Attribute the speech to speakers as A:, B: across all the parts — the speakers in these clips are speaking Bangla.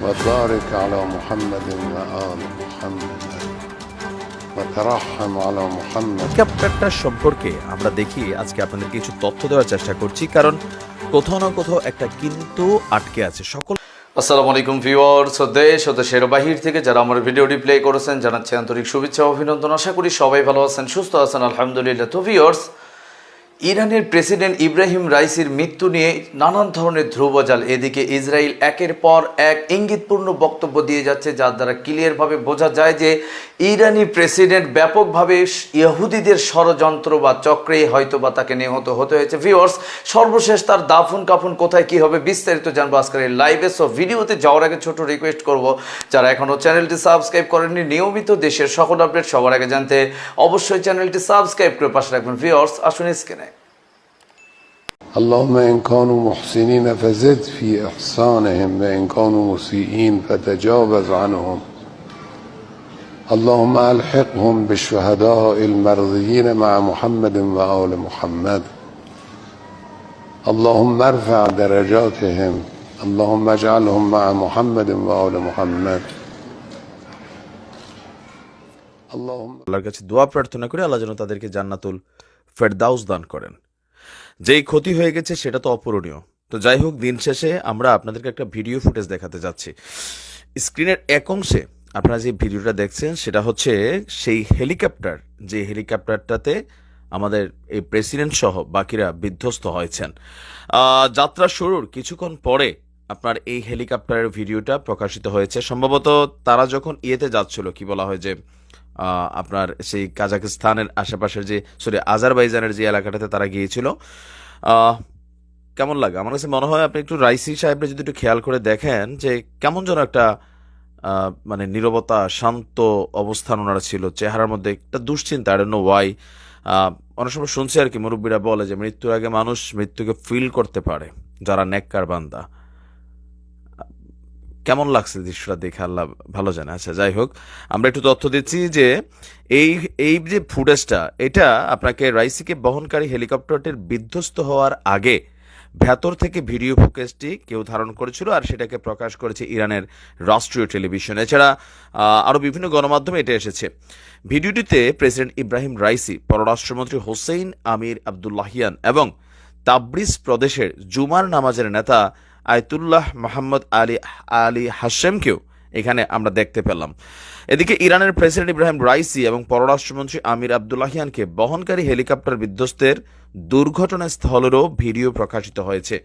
A: وبارك على محمد وآل محمد وترحم على محمد
B: হেলিকপ্টারটার সম্পর্কে আমরা দেখি আজকে আপনাদের কিছু তথ্য দেওয়ার চেষ্টা করছি কারণ কোথাও না কোথাও একটা কিন্তু আটকে আছে সকল
C: আসসালামু আলাইকুম ভিউয়ার্স ও দেশ ও দেশের বাহির থেকে যারা আমার ভিডিওটি প্লে করেছেন জানাচ্ছি আন্তরিক শুভেচ্ছা ও অভিনন্দন আশা করি সবাই ভালো আছেন সুস্থ আছেন আলহামদুলিল্লাহ তো ভিউয়ার্স ইরানের প্রেসিডেন্ট ইব্রাহিম রাইসির মৃত্যু নিয়ে নানান ধরনের ধ্রুবজাল। এদিকে ইসরায়েল একের পর এক ইঙ্গিতপূর্ণ বক্তব্য দিয়ে যাচ্ছে, যার দ্বারা ক্লিয়ারভাবে বোঝা যায় যে ইরানি প্রেসিডেন্ট ব্যাপকভাবে ইহুদিদের ষড়যন্ত্র বা চক্রে হয়তো বা তাকে নিহত হতে হয়েছে। ভিউয়ার্স সর্বশেষ তার দাফন কাফন কোথায়, কি হবে বিস্তারিত জানব আজকের এই লাইভে সো ভিডিওতে যাওয়ার আগে ছোট রিকোয়েস্ট করব, যারা এখনও চ্যানেলটি সাবস্ক্রাইব করেননি, নিয়মিত দেশের সকল আপডেট সবার আগে জানতে অবশ্যই চ্যানেলটি সাবস্ক্রাইব করে পাশে রাখবেন। ভিউয়ার্স আসুন স্ক্রিনে
A: اللهم إن كانوا محسنين فزد في إحسانهم وإن كانوا مسيئين فتجاوز عنهم اللهم ألحقهم بالشهداء المرضيين مع محمد وآل محمد اللهم ارفع درجاتهم اللهم اجعلهم مع محمد وآل محمد اللهم
B: আল্লাহর কাছে দোয়া প্রার্থনা করে আল্লাহ যেন তাদেরকে জান্নাতুল ফেরদাউস দান করেন যেই ক্ষতি হয়ে গেছে সেটা তো অপূরণীয়। তো যাই হোক, দিন শেষে আমরা আপনাদেরকে একটা ভিডিও ফুটেজ দেখাতে যাচ্ছি। স্ক্রিনের এক অংশে আপনারা যে ভিডিওটা দেখছেন, সেটা হচ্ছে সেই হেলিকপ্টার, যে হেলিকপ্টারটাতে আমাদের এই প্রেসিডেন্ট সহ বাকিরা বিধ্বস্ত হয়েছেন। যাত্রা শুরুর কিছুক্ষণ পরে আপনার এই হেলিকপ্টারের ভিডিওটা প্রকাশিত হয়েছে। সম্ভবত তারা যখন ইয়েতে যাচ্ছিল, কি বলা হয় যে আপনার সেই কাজাকিস্তানের আশেপাশের যে সরি আজারবাইজানের যে এলাকাটাতে তারা গিয়েছিল। কেমন লাগে? আমার কাছে মনে হয় আপনি একটু রাইসি সাহেবরা যদি একটু খেয়াল করে দেখেন যে কেমন যেন একটা মানে নীরবতা, শান্ত অবস্থান ওনারা ছিল। চেহারার মধ্যে একটা দুশ্চিন্তা আই নো ওয়াই অনেক সময় শুনছি আর কি, মুরব্বীরা বলে যে মৃত্যুর আগে মানুষ মৃত্যুকে ফিল করতে পারে, যারা নেককার বান্দা। কেমন লাগছে দৃশ্যটা দেখে? আল্লাহ ভালো জানে। আচ্ছা যাই হোক, আমরা একটু তথ্য দিচ্ছি যে এই এই যে ফুটেজটা, এটা আপনাকে রাইসিকে বহনকারী হেলিকপ্টারটির বিধ্বস্ত হওয়ার আগে ভেতর থেকে ভিডিও ফুটেজটি কেউ ধারণ করেছিল আর সেটাকে প্রকাশ করেছে ইরানের রাষ্ট্রীয় টেলিভিশন। এছাড়া আরও বিভিন্ন গণমাধ্যমে এটা এসেছে। ভিডিওটিতে প্রেসিডেন্ট ইব্রাহিম রাইসি, পররাষ্ট্রমন্ত্রী হোসেইন আমির আবদুল্লাহিয়ান এবং তাবরিজ প্রদেশের জুমার নামাজের নেতা আয়তুল্লাহ মোহাম্মদ আলী আলী হাশেমকেও এখানে আমরা দেখতে পেলাম। এদিকে ইরানের প্রেসিডেন্ট ইব্রাহিম রাইসি এবং পররাষ্ট্রমন্ত্রী আমির আবদুল্লাহিয়ানকে বহনকারী হেলিকপ্টার বিধ্বস্তের দুর্ঘটনা স্থলেরও ভিডিও প্রকাশিত হয়েছে।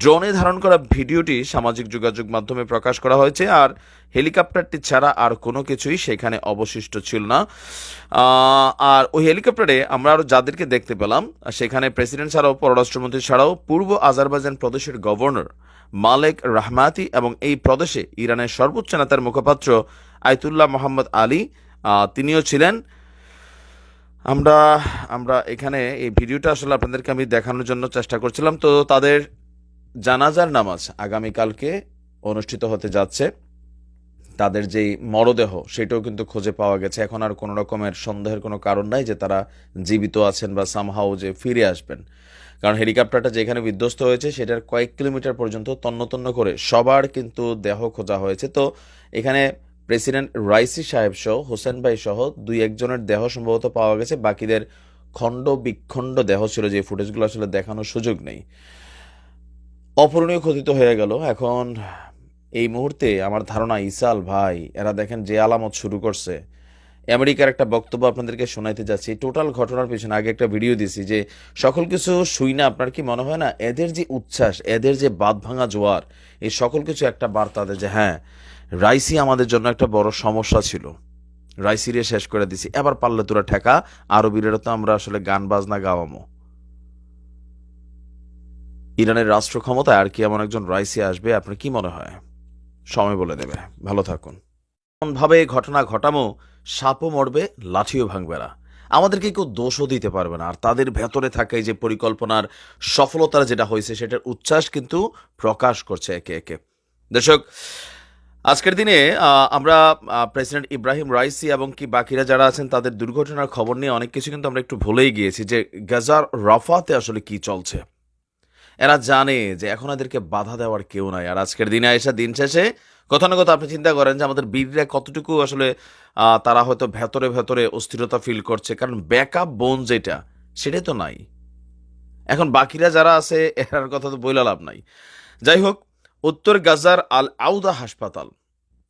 B: ড্রোনে ধারণ করা ভিডিওটি সামাজিক যোগাযোগ মাধ্যমে প্রকাশ করা হয়েছে আর হেলিকপ্টারটি ছাড়া আর কোনো কিছুই সেখানে অবশিষ্ট ছিল না। আর ওই হেলিকপ্টারে আমরা আরও যাদেরকে দেখতে পেলাম, সেখানে প্রেসিডেন্ট ছাড়াও পররাষ্ট্রমন্ত্রী ছাড়াও পূর্ব আজারবাইজান প্রদেশের গভর্নর মালেক রাহমাতি এবং এই প্রদেশে ইরানের সর্বোচ্চ নেতার মুখপাত্র আয়তুল্লাহ মোহাম্মদ আলী তিনিও ছিলেন। আমরা আমরা এখানে এই ভিডিওটা আসলে আপনাদেরকে আমি দেখানোর জন্য চেষ্টা করছিলাম। তো তাদের জানাজার নামাজ আগামীকালকে অনুষ্ঠিত হতে যাচ্ছে। তাদের যেই মরদেহ, সেটাও কিন্তু খুঁজে পাওয়া গেছে। এখন আর কোনো রকমের সন্দেহের কোনো কারণ নাই যে তারা জীবিত আছেন বা সামহাও যে ফিরে আসবেন। কারণ হেলিকপ্টারটা যেখানে বিধ্বস্ত হয়েছে, সেটার কয়েক কিলোমিটার পর্যন্ত তন্ন তন্ন করে সবার কিন্তু দেহ খোঁজা হয়েছে। তো এখানে প্রেসিডেন্ট রাইসি সাহেব সহ, হোসেন ভাই সহ দুই একজনের দেহ সম্ভবত পাওয়া গেছে। বাকিদের খণ্ড বিখণ্ড দেহ ছিল, যে ফুটেজগুলো আসলে দেখানোর সুযোগ নেই। অপূরণীয় ক্ষতিত হয়ে গেল। এখন এই মুহূর্তে আমার ধারণা ইসাল ভাই, এরা দেখেন যে আলামত শুরু করছে। আমেরিকার একটা বক্তব্য আপনাদেরকে শোনাইতে যাচ্ছি। টোটাল ঘটনার পিছনে আগে একটা ভিডিও দিছি যে, সকল কিছু শুই না, আপনার কি মনে হয় না? এদের যে উচ্ছ্বাস, এদের যে বাদ ভাঙা জোয়ার, এই সকল কিছু একটা বার্তা দেয় যে হ্যাঁ রাইসি আমাদের জন্য একটা বড় সমস্যা ছিল। রাইসিরে শেষ করে দিছি। এবার পারলে তোরা ঠেকা আরবিরা তো আমরা আসলে গান বাজনা গাওয়ামো। ইরানের রাষ্ট্র ক্ষমতায় আর কি এমন একজন রাইসি আসবে আপনার কি মনে হয়? সময় বলে দেবে। ভালো থাকুন। ভাবে ঘটনা ঘটামো, সাপও মরবে, লাঠিও ভাঙবে না। আমাদেরকে কেউ দোষও দিতে পারবে না। আর তাদের ভেতরে থাকা যে পরিকল্পনার সফলতার যেটা হয়েছে, সেটার উচ্ছ্বাস কিন্তু প্রকাশ করছে একে একে। দর্শক, আজকের দিনে আমরা প্রেসিডেন্ট ইব্রাহিম রাইসি এবং কি বাকিরা যারা আছেন, তাদের দুর্ঘটনার খবর নিয়ে অনেক কিছু কিন্তু আমরা একটু ভুলেই গিয়েছি যে গাজার রফাতে আসলে কি চলছে। এরা জানে যে এখন এদেরকে বাধা দেওয়ার কেউ নাই। আর আজকের দিনে এসে দিন শেষে কোথাও না কোথাও আপনি চিন্তা করেন যে আমাদের বীররা কতটুকু আসলে তারা হয়তো ভেতরে ভেতরে অস্থিরতা ফিল করছে। কারণ ব্যাকআপ বোন যেটা সেটাই তো নাই। এখন বাকিরা যারা আছে, এরার কথা তো বইলা লাভ নাই। যাই হোক, উত্তর গাজার আল আউদা হাসপাতাল।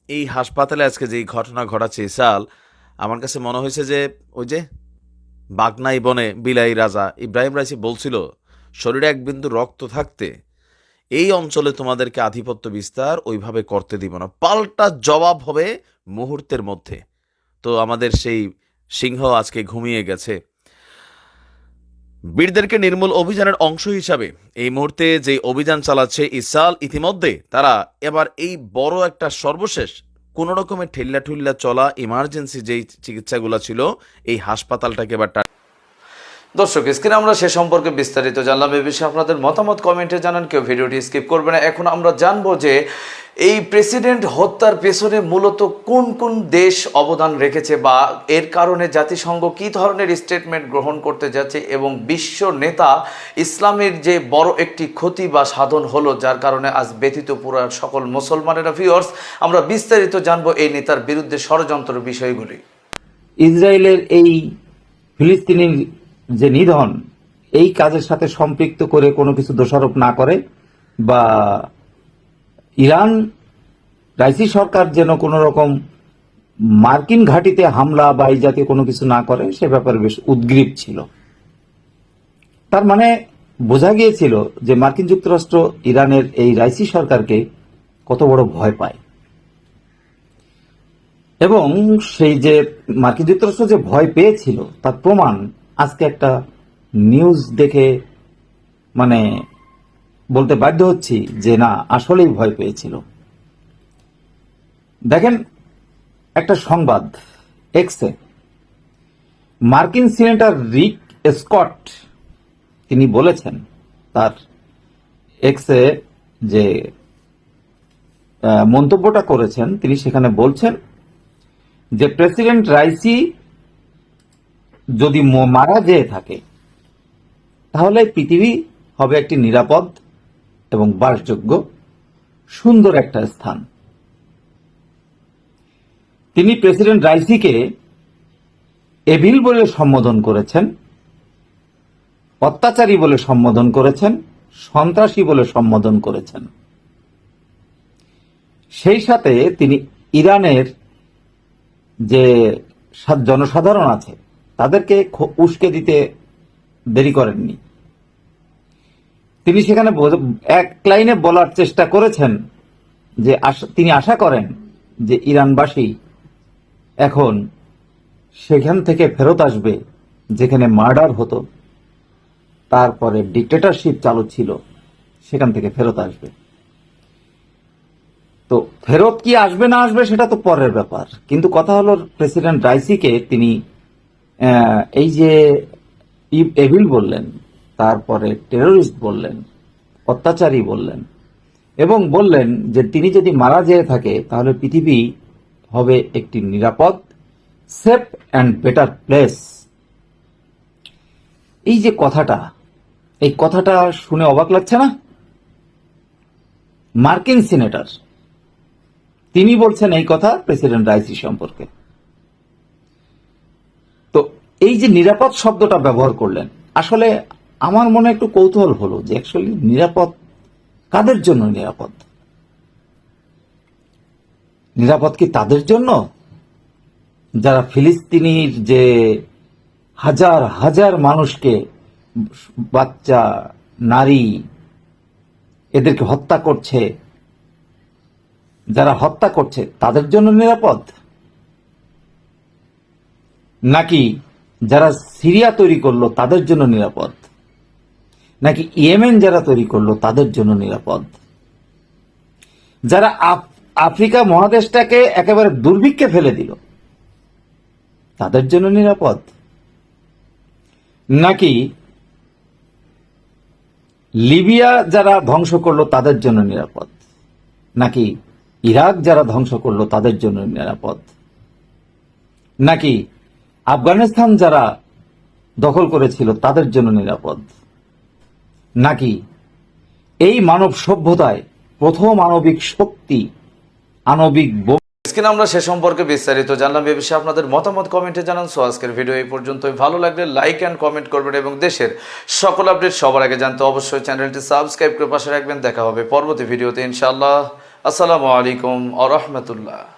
B: এই হাসপাতালে আজকে যেই ঘটনা ঘটাচ্ছে ইসাল আমার কাছে মনে হয়েছে যে, ওই যে বাগনাই বনে বিলাই রাজা ইব্রাহিম রাইসি বলছিল, শরীরে এক বিন্দু রক্ত থাকতে এই অঞ্চলে তোমাদেরকে আধিপত্য বিস্তার ওইভাবে করতে দিব না। পাল্টা জবাব হবে মুহূর্তের মধ্যে। তো আমাদের সেই সিংহ আজকে ঘুমিয়ে গেছে। বীরদেরকে নির্মূল অভিযানের অংশ হিসাবে এই মুহূর্তে যে অভিযান চালাচ্ছে ইসাল, ইতিমধ্যে তারা এবার এই বড় একটা সর্বশেষ কোনো রকমের ঠেল্লা ঠুল্লা চলা ইমার্জেন্সি যেই চিকিৎসাগুলো ছিল, এই হাসপাতালটাকে এবার
C: দর্শক, স্ক্রিনে আমরা সে সম্পর্কে বিস্তারিত জানলাম। এ বিষয়ে আপনাদের মতামত কমেন্টে জানান, কেউ ভিডিওটি স্কিপ করবে না। এখন আমরা জানব যে এই প্রেসিডেন্ট হত্যার পেছনে মূলত কোন কোন দেশ অবদান রেখেছে বা এর কারণে জাতিসংঘ কি ধরনের স্টেটমেন্ট গ্রহণ করতে যাচ্ছে এবং বিশ্ব নেতা ইসলামের যে বড় একটি ক্ষতি বা সাধন হলো, যার কারণে আজ ব্যথিত পুরো সকল মুসলমানেরা ভিউয়ার্স আমরা বিস্তারিত জানব এই নেতার বিরুদ্ধে ষড়যন্ত্র বিষয়গুলি।
D: ইসরায়েলের এই ফিলিস্তিনির যে নিধন এই কাজের সাথে সম্পৃক্ত করে কোনো কিছু দোষারোপ না করে বা ইরান, রাইসি সরকার যেন কোনো রকম মার্কিন ঘাঁটিতে হামলা বা এই জাতীয় কোনো কিছু না করে, সে ব্যাপারে বেশ উদ্গ্রীব ছিল। তার মানে বোঝা গিয়েছিল যে মার্কিন যুক্তরাষ্ট্র ইরানের এই রাইসি সরকারকে কত বড় ভয় পায়। এবং সেই যে মার্কিন যুক্তরাষ্ট্র যে ভয় পেয়েছিল, তার প্রমাণ আজকে একটা নিউজ দেখে মানে বলতে বাধ্য হচ্ছি যে না, আসলেই ভয় পেয়েছিল। দেখেন, একটা সংবাদ এক্সে মার্কিন সিনেটর রিক স্কট, তিনি বলেছেন তার এক্সে যে মন্তব্যটা করেছেন, তিনি সেখানে বলছেন যে, প্রেসিডেন্ট রাইসি যদি মারা যেয়ে থাকে, তাহলে পৃথিবী হবে একটি নিরাপদ এবং বাসযোগ্য সুন্দর একটা স্থান। তিনি প্রেসিডেন্ট রাইসিকে এভিল বলে সম্বোধন করেছেন, অত্যাচারী বলে সম্বোধন করেছেন, সন্ত্রাসী বলে সম্বোধন করেছেন। সেই সাথে তিনি ইরানের যে জনসাধারণ আছে তাদেরকে উস্কে দিতে দেরি করেননি। তিনি সেখানে এক লাইনে বলার চেষ্টা করেছেন যে তিনি আশা করেন যে ইরানবাসী এখন সেখান থেকে ফেরত আসবে, যেখানে মার্ডার হতো। তারপরে ডিক্টেটরশিপ চালু ছিল, সেখান থেকে ফেরত আসবে। তো ফেরত কি আসবে না আসবে সেটা তো পরের ব্যাপার। কিন্তু কথা হলো প্রেসিডেন্ট রাইসিকে তিনি এই যে এভিল বললেন, তারপরে টেররিস্ট বললেন, অত্যাচারী বললেন, এবং বললেন যে তিনি যদি মারা যেয়ে থাকে, তাহলে পৃথিবী হবে একটি নিরাপদ, সেফ অ্যান্ড বেটার প্লেস। এই যে কথাটা, এই কথাটা শুনে অবাক লাগছে না? মার্কিন সিনেটর, তিনি বলছেন এই কথা প্রেসিডেন্ট রাইসি সম্পর্কে। এই যে নিরাপদ শব্দটা ব্যবহার করলেন, আসলে আমার মনে একটু কৌতূহল হলো যে অ্যাকচুয়ালি নিরাপদ কাদের জন্য নিরাপদ? নিরাপদ কি তাদের জন্য? যারা ফিলিস্তিনির যে হাজার হাজার মানুষকে বাচ্চা, নারী এদেরকে হত্যা করছে, যারা হত্যা করছে, তাদের জন্য নিরাপদ? নাকি যারা সিরিয়া তৈরি করল, তাদের জন্য নিরাপদ? নাকি ইয়েমেন যারা তৈরি করল, তাদের জন্য নিরাপদ? যারা আফ্রিকা মহাদেশটাকে একেবারে দুর্ভিক্ষে ফেলে দিল, তাদের জন্য নিরাপদ? নাকি লিবিয়া যারা ধ্বংস করল, তাদের জন্য নিরাপদ? নাকি ইরাক যারা ধ্বংস করল, তাদের জন্য নিরাপদ? নাকি আফগানিস্তান যারা দখল করেছিল, তাদের জন্য নিরাপদ। নাকি এই মানব সভ্যতায় প্রথম আণবিক শক্তি, আণবিক
C: স্ক্রিনে আমরা সে সম্পর্কে বিস্তারিত জানলাম। এ বিষয়ে আপনাদের মতামত কমেন্টে জানান। সো আজকের ভিডিও এই পর্যন্তই। ভালো লাগলে লাইক অ্যান্ড কমেন্ট করবেন এবং দেশের সকল আপডেট সবার আগে জানতে অবশ্যই চ্যানেলটি সাবস্ক্রাইব করে পাশে রাখবেন। দেখা হবে পরবর্তী ভিডিওতে ইনশাআল্লাহ। আসসালামু আলাইকুম আ রহমতুল্লাহ।